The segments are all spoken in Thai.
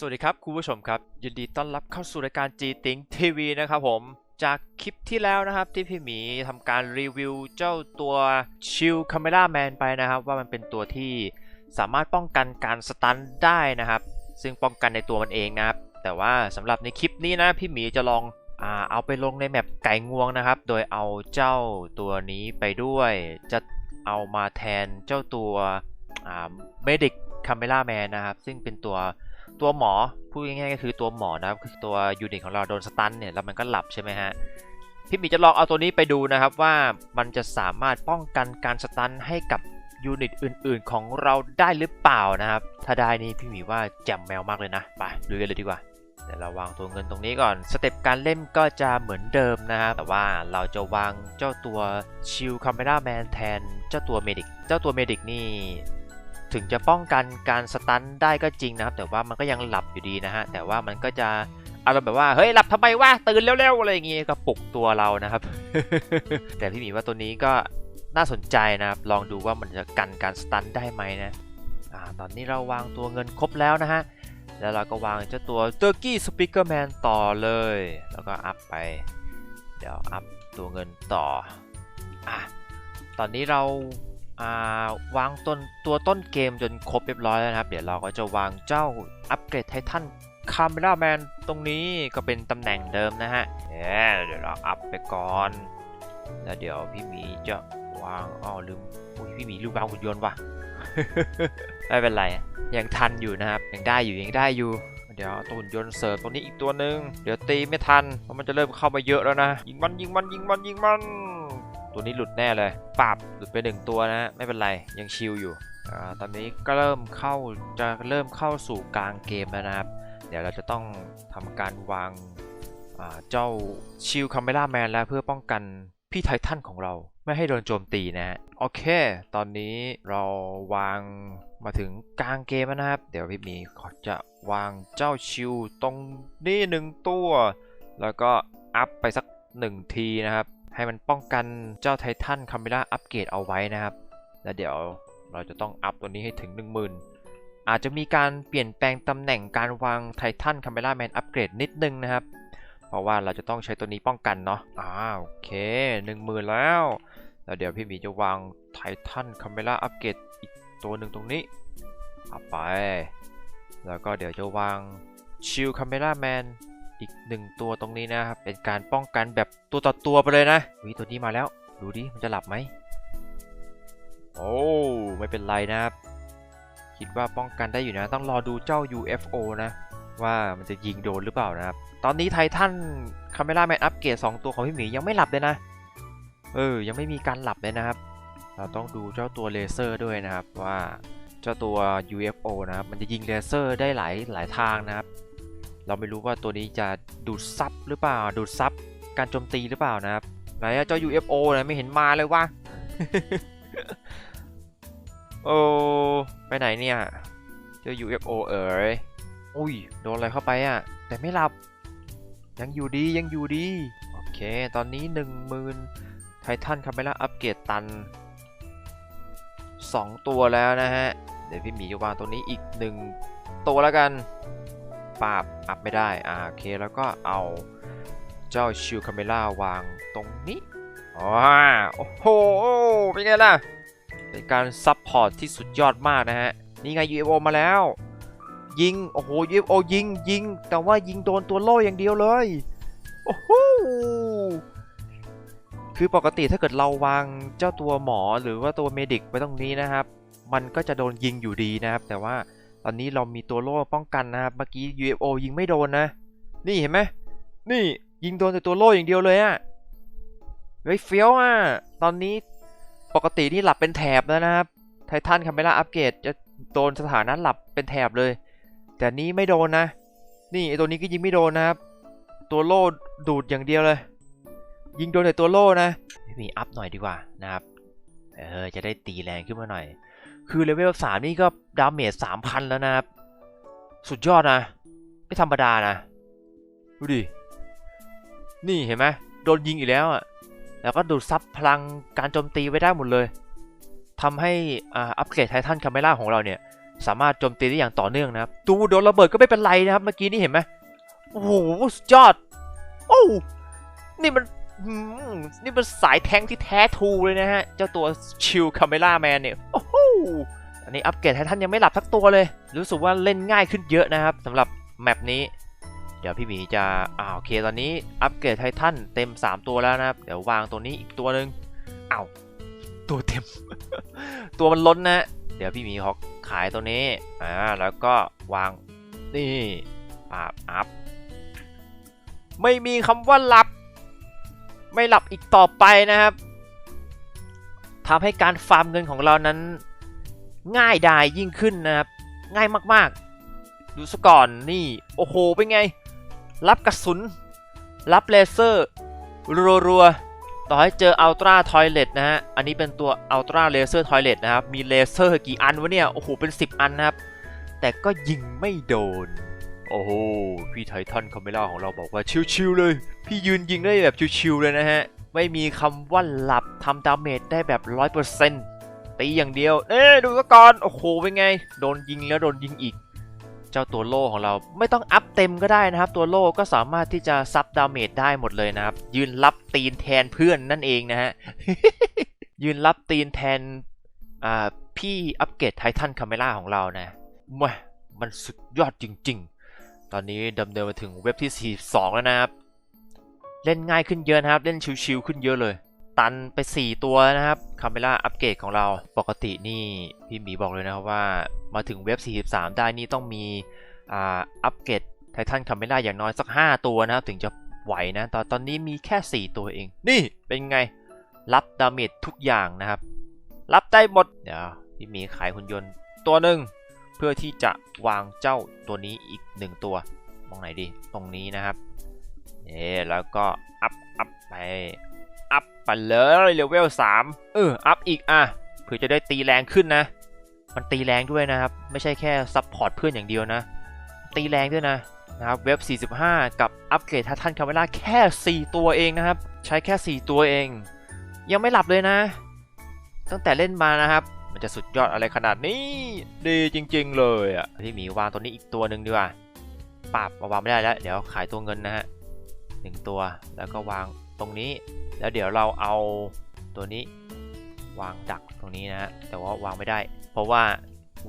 สวัสดีครับคุณผู้ชมครับ ยินดีต้อนรับเข้าสู่รายการ G t i n g TV นะครับผม จากคลิปที่แล้วนะครับที่พี่หมีทำการรีวิวเจ้าตัวชิลคาเมล่าแมนไปนะครับ ว่ามันเป็นตัวที่สามารถป้องกันการสตันได้นะครับ ซึ่งป้องกันในตัวมันเองนะครับ แต่ว่าสำหรับในคลิปนี้นะพี่หมีจะลองอเอาไปลงในแมปไก่งวงนะครับ โดยเอาเจ้าตัวนี้ไปด้วย จะเอามาแทนเจ้าตัวเมดิกคาเมล่าแมนนะครับ ซึ่งเป็นตัว ตัวหมอพูดง่ายๆก็คือตัวหมอนะครับคือตัวยูนิตของเราโดนสตันเนี่ยแล้วมันก็หลับใช่ไหมฮะพี่หมีจะลองเอาตัวนี้ไปดูนะครับว่ามันจะสามารถป้องกันการสตันให้กับยูนิตอื่นๆ ของเราได้หรือเปล่านะครับ ถ้าได้นี่พี่หมีว่าแจ่มแมวมากเลยนะ ไปดูกันเลยดีกว่าเดี๋ยวเราวางตัวเงินตรงนี้ก่อน สเต็ปการเล่นก็จะเหมือนเดิมนะครับ แต่ว่าเราจะวางเจ้าตัวชิลคาเมราแมนแทน เจ้าตัวเมดิก เจ้าตัวเมดิกนี่ ถึงจะป้องกันการสตันได้ก็จริงนะครับ แต่ว่ามันก็ยังหลับอยู่ดีนะฮะ แต่ว่ามันก็จะอารมณ์แบบว่าเฮ้ยหลับทำไมวะตื่นเร็วๆอะไรอย่างงี้ก็ปลุกตัวเรานะครับ แต่พี่หมีว่าตัวนี้ก็น่าสนใจนะครับ ลองดูว่ามันจะกันการสตันได้ไหมนะอ่าตอนนี้เราวางตัวเงินครบแล้วนะฮะ แล้วเราก็วางเจ้าตัวเตอร์กี้สปิเกอร์แมนต่อเลย แล้วก็อัพไป เดี๋ยวอัพตัวเงินต่ออะตอนนี้เรา วางต้นตัวต้นเกมจนครบเรียบร้อยแล้วนะครับ เดี๋ยวเราก็จะวางเจ้าอัปเกรดไททันคาเมราแมนตรงนี้ก็เป็นตำแหน่งเดิมนะฮะเดี๋ยวเราอัพไปก่อน แล้วเดี๋ยวพี่หมีจะวางอ๋อลืมพี่หมีลืมวางหุ่นยนต์ว่ะไม่เป็นไร ยังทันอยู่นะครับ ยังได้อยู่ยังได้อยู่ เดี๋ยวตัวหุ่นยนต์เสริมตรงนี้อีกตัวหนึ่งเดี๋ยวตีไม่ทันเพราะมันจะเริ่มเข้ามาเยอะแล้วนะ ยิงมันยิงมันยิงมันยิงมัน ตัวนี้หลุดแน่เลยปรับหลุดไปหนึ่งตัวนะ ไม่เป็นไรยังชิลอยู่อ่าตอนนี้ก็เริ่มเข้าจะเริ่มเข้าสู่กลางเกมแล้วนะครับ เดี๋ยวเราจะต้องทำการวางเจ้าชิลคาเมล่าแมนแล้วเพื่อป้องกันพี่ไททันของเราไม่ให้โดนโจมตีนะฮะโอเค ตอนนี้เราวางมาถึงกลางเกมแล้วนะครับ เดี๋ยวพี่มีขอจะวางเจ้าชิลตรงนี้หนึ่งตัว แล้วก็อัพไปสักหนึ่งทีนะครับ ให้มันป้องกันเจ้าไททันคาเมล่าอัปเกรดเอาไว้นะครับ แล้วเดี๋ยวเราจะต้องอัพตัวนี้ให้ถึง 10,000 อาจจะมีการเปลี่ยนแปลงตำแหน่งการวางไททันคาเมล่าแมนอัปเกรดนิดนึงนะครับ เพราะว่าเราจะต้องใช้ตัวนี้ป้องกันเนาะอ่าโอเค10,000 แล้ว แล้วเดี๋ยวพี่หมีจะวางไททันคาเมล่าอัปเกรดอีกตัวหนึ่งตรงนี้อไป แล้วก็เดี๋ยวจะวางชิลคาเมล่าแมน อีกหนึ่งตัวตรงนี้นะครับ เป็นการป้องกันแบบตัวต่อตัวไปเลยนะวิตัวนี้มาแล้ว ดูดิ มันจะหลับไหม โอ้ไม่เป็นไรนะครับ คิดว่าป้องกันได้อยู่นะ ต้องรอดูเจ้า UFO นะ ว่ามันจะยิงโดนหรือเปล่านะครับ ตอนนี้ไททันคาเมล่าแมนอัปเกรด2ตัวของพี่หมียังไม่หลับเลยนะ เออ ยังไม่มีการหลับเลยนะครับ เราต้องดูเจ้าตัวเลเซอร์ด้วยนะครับว่าเจ้าตัว UFO นะครับ มันจะยิงเลเซอร์ได้หลายหลายทางนะครับ เราไม่รู้ว่าตัวนี้จะดูดซับหรือเปล่า ดูดซับการโจมตีหรือเปล่านะครับไหนเจ้า UFO นะไม่เห็นมาเลยวะโอ้ไปไหนเนี่ยเจ้า UFO เอ๋ยอุ้ยโดนอะไรเข้าไปอะแต่ไม่หลับ ยังอยู่ดียังอยู่ดี โอเค ตอนนี้ 10,000ไททันคาเมล่าอัปเกรดตัน 2 ตัวแล้วนะฮะ เดี๋ยวพี่หมีจะวางตัวนี้อีก 1 ตัวแล้วกัน ปาบอัพไม่ได้อ่าโอเคแล้วก็เอาเจ้าชิลคาเมล่าวางตรงนี้อ๋อโอ้โหเป็นไงล่ะเป็นการซับพอร์ตที่สุดยอดมากนะฮะนี่ไง UFO มาแล้ว ยิงโอ้โห UFO ยิงยิง แต่ว่ายิงโดนตัวโล่อย่างเดียวเลยโอ้โหคือปกติถ้าเกิดเราวางเจ้าตัวหมอหรือว่าตัวเมดิกไว้ตรงนี้นะครับ มันก็จะโดนยิงอยู่ดีนะครับ แต่ว่า ตอนนี้เรามีตัวโล่ป้องกันนะครับ เมื่อกี้ UFO ยิงไม่โดนนะ นี่เห็นไหมนี่ยิงโดนแต่ตัวโล่อย่างเดียวเลยอะเฮ้ยเฟี้ยวอะ ตอนนี้ปกตินี่หลับเป็นแถบแล้วนะครับ ไททันคาเมล่าอัปเกรดจะโดนสถานะหลับเป็นแถบเลย แต่นี้ไม่โดนนะ นี่ไอตัวนี้ก็ยิงไม่โดนนะครับ ตัวโล่ดูดอย่างเดียวเลย ยิงโดนแต่ตัวโล่นะ มีอัพหน่อยดีกว่านะครับ เออ จะได้ตีแรงขึ้นมาหน่อย คือเลเวล3นี่ก็ดาเมจ3,000แล้วนะครับ สุดยอดนะ ไม่ธรรมดานะ ดูดิ นี่เห็นไหมโดนยิงอีกแล้วอะ แล้วก็ดูดซับพลังการโจมตีไว้ได้หมดเลยทำให้อัปเกรดไททันคาเมล่าของเราเนี่ย สามารถโจมตีได้อย่างต่อเนื่องนะครับดูโดนระเบิดก็ไม่เป็นไรนะครับ เมื่อกี้นี่เห็นไหมโอ้โหสุดยอด โอ้นี่มันนี่มันสายแทงที่แท้ทูเลยนะฮะ เจ้าตัวชิลคาเมล่าแมนเนี่ย อันนี้อัปเกรดไททันยังไม่หลับทักตัวเลย รู้สึกว่าเล่นง่ายขึ้นเยอะนะครับสำหรับแมปนี้ เดี๋ยวพี่หมีจะอ่าโอเคตอนนี้อัปเกรดไททันเต็ม 3 ตัวแล้วนะครับ เดี๋ยววางตัวนี้อีกตัวหนึ่งอ้าวตัวเต็ม ตัวมันล้นนะ เดี๋ยวพี่หมีขอขายตัวนี้อ่าแล้วก็วางนี่ปาบอัพไม่มีคำว่าหลับ ไม่หลับอีกต่อไปนะครับทำให้การฟาร์มเงินของเรานั้น ง่ายดายยิ่งขึ้นนะครับ ง่ายมากๆ ดูซะก่อนนี่ โอ้โห เป็นไง รับกระสุน รับเลเซอร์ รัวๆ ต่อให้เจออัลตร้าทอยเลตนะฮะ อันนี้เป็นตัวอัลตร้าเลเซอร์ทอยเลตนะครับ มีเลเซอร์กี่อันวะเนี่ย โอ้โห เป็น 10 อันนะครับ แต่ก็ยิงไม่โดน โอ้โห พี่ไททันคาเมล่าของเราบอกว่าชิวๆเลย พี่ยืนยิงได้แบบชิวๆเลยนะฮะ ไม่มีคำว่าหลับทำดาเมจได้แบบ 100% ตีอย่างเดียว เอ๊ดูซะก่อน โอ้โห เป็นไง โดนยิงแล้วโดนยิงอีก เจ้าตัวโล่ของเราไม่ต้องอัพเต็มก็ได้นะครับ ตัวโล่ก็สามารถที่จะซับดาเมจได้หมดเลยนะครับ ยืนรับตีนแทนเพื่อนนั่นเองนะฮะ ยืนรับตีนแทน อ่า พี่อัปเกรดไททันคาเมล่าของเรานะม่มันสุดยอดจริง ๆ ตอนนี้ดำเนินมาถึงเว็บที่ 42 แล้วนะครับ เล่นง่ายขึ้นเยอะนะครับ เล่นชิวๆขึ้นเยอะเลย ตันไป 4 ตัวนะครับคาเมล่าอัปเกรดของเราปกตินี่พี่หมีบอกเลยนะครับว่ามาถึงเว็บ 43 ได้นี่ต้องมีอัปเกรดไททันคาเมล่าอย่างน้อยสัก 5 ตัวนะครับถึงจะไหวนะตอนตอนนี้มีแค่ 4 ตัวเอง นี่เป็นไง รับดาเมจทุกอย่างนะครับ รับได้หมด เดี๋ยวพี่หมีขายหุ่นยนต์ตัวหนึ่งเพื่อที่จะวางเจ้าตัวนี้อีก 1 ตัวตรงไหนดีตรงนี้นะครับเอ๊แล้วก็อัพอัพไป ไปเลยเลเวล3เอออัพอีกอะเพื่อจะได้ตีแรงขึ้นนะ มันตีแรงด้วยนะครับ ไม่ใช่แค่ซัพพอร์ตเพื่อนอย่างเดียวนะ ตีแรงด้วยนะนะครับเว็บ 45 กับอัปเกรดทัทันคาเมล่าแค่ 4 ตัวเองนะครับ ใช้แค่ 4 ตัวเอง ยังไม่หลับเลยนะ ตั้งแต่เล่นมานะครับ มันจะสุดยอดอะไรขนาดนี้ ดีจริง ๆ เลยอะพี่หมีวางตัวนี้อีกตัวหนึ่งดีกว่าปราบมาวางไม่ได้แล้ว เดี๋ยวขายตัวเงินนะฮะหนึ่งตัวแล้วก็วาง ตรงนี้ แล้วเดี๋ยวเราเอาตัวนี้วางดักตรงนี้นะฮะแต่ว่าวางไม่ได้ เพราะว่า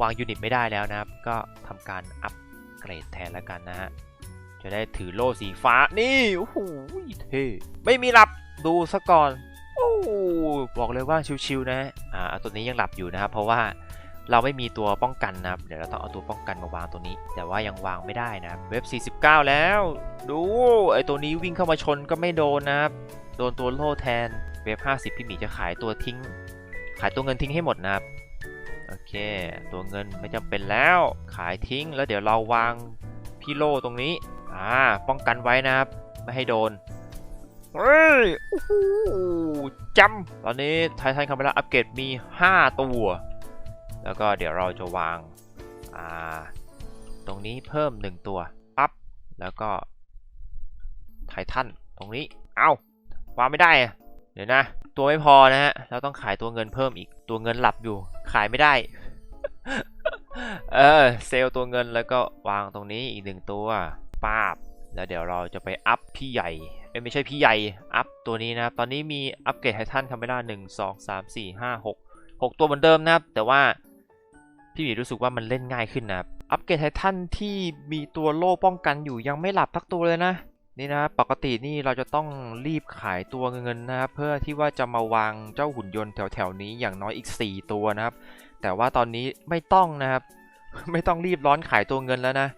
วางยูนิตไม่ได้แล้วนะครับ ก็ทำการอัปเกรดแทนแล้วกันนะฮะจะได้ถือโล่สีฟ้านี่โอ้โหเท่ไม่มีหลับดูซะก่อนโอ้บอกเลยว่าชิวๆนะอ่าตัวนี้ยังหลับอยู่นะครับเพราะว่า เราไม่มีตัวป้องกันนะครับ เดี๋ยวเราต้องเอาตัวป้องกันมาวางตัวนี้ แต่ว่ายังวางไม่ได้นะครับ เว็บ 49 แล้ว ดูไอตัวนี้วิ่งเข้ามาชนก็ไม่โดนนะครับ โดนตัวโล่แทน เว็บ 50 พี่หมีจะขายตัวทิ้ง ขายตัวเงินทิ้งให้หมดนะครับ โอเค ตัวเงินไม่จำเป็นแล้ว ขายทิ้ง แล้วเดี๋ยวเราวางพี่โล่ตรงนี้ อ่า ป้องกันไว้นะครับ ไม่ให้โดนเฮ้ยโอ้โหจำตอนนี้ไททันคาเมล่าอัปเกรดมี 5 ตัว แล้วก็เดี๋ยวเราจะวางาตรงนี้เพิ่ม 1 ตัวปั๊บแล้วก็ไททันตรงนี้เอา้าวางไม่ได้เดี๋ยวนะ ตัวไม่พอนะฮะเราต้องขายตัวเงินเพิ่มอีกตัวเงินหลับอยู่ ขายไม่ได้ เออเซลตัวเงินแล้วก็วางตรงนี้อีกหนึ่งตัวป้าบแล้วเดี๋ยวเราจะไปอัพพี่ใหญ่ไม่ใช่พี่ใหญ่ อัพตัวนี้นะครับ ตอนนี้มีอัปเกรดไททันคาเมล่าหนึ่งสองสามสี่ห้าหกหกตัวเหมือนเดิมนะครับ แต่ว่า พี่หมีรู้สึกว่ามันเล่นง่ายขึ้นนะครับอัปเกรดไททันที่มีตัวโล่ป้องกันอยู่ยังไม่หลับทักตัวเลยนะนี่นะปกตินี่เราจะต้องรีบขายตัวเงินนะครับเพื่อที่ว่าจะมาวางเจ้าหุ่นยนต์แถวๆนี้อย่างน้อยอีก 4 ตัวนะครับ แต่ว่าตอนนี้ไม่ต้องนะครับ ไม่ต้องรีบร้อนขายตัวเงินแล้วนะ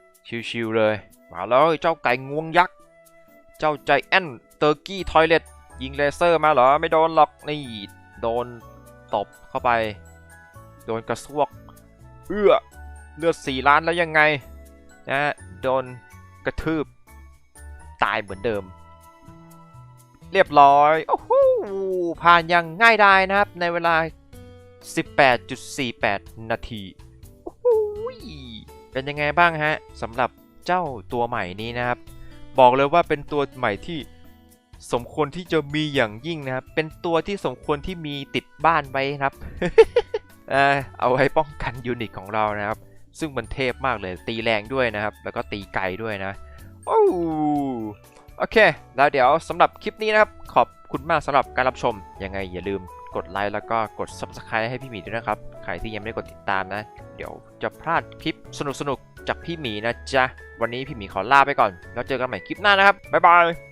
ชิวๆเลยมาเลยเจ้าไก่งวงยักษ์เจ้าใจแอนเตอร์กี้ทอยเลตยิงเลเซอร์มาเหรอไม่โดนหรอกนี่โดนตบเข้าไป โดนกระซวก เอื้อเลือดสี่ล้านแล้วยังไงนะโดนกระทืบ ตายเหมือนเดิม เรียบร้อย โอ้โห ผ่านอย่างง่ายดายนะครับ ในเวลา 18.48 นาทีโอ้โหเป็นยังไงบ้างฮะสำหรับเจ้าตัวใหม่นี้นะครับ บอกเลยว่าเป็นตัวใหม่ที่สมควรที่จะมีอย่างยิ่งนะครับ เป็นตัวที่สมควรที่มีติดบ้านไว้ครับ เอาไว้ป้องกันยูนิตของเรานะครับ ซึ่งมันเทพมากเลยตีแรงด้วยนะครับ แล้วก็ตีไกลด้วยนะโอ้โอเค แล้วเดี๋ยวสำหรับคลิปนี้นะครับ ขอบคุณมากสำหรับการรับชม ยังไงอย่าลืมกดไลค์แล้วก็กด subscribe ให้พี่หมีด้วยนะครับ ใครที่ยังไม่ได้กดติดตามนะ เดี๋ยวจะพลาดคลิปสนุกๆ จากพี่หมีนะจ๊ะ วันนี้พี่หมีขอลาไปก่อน แล้วเจอกันใหม่คลิปหน้านะครับ บ๊ายบาย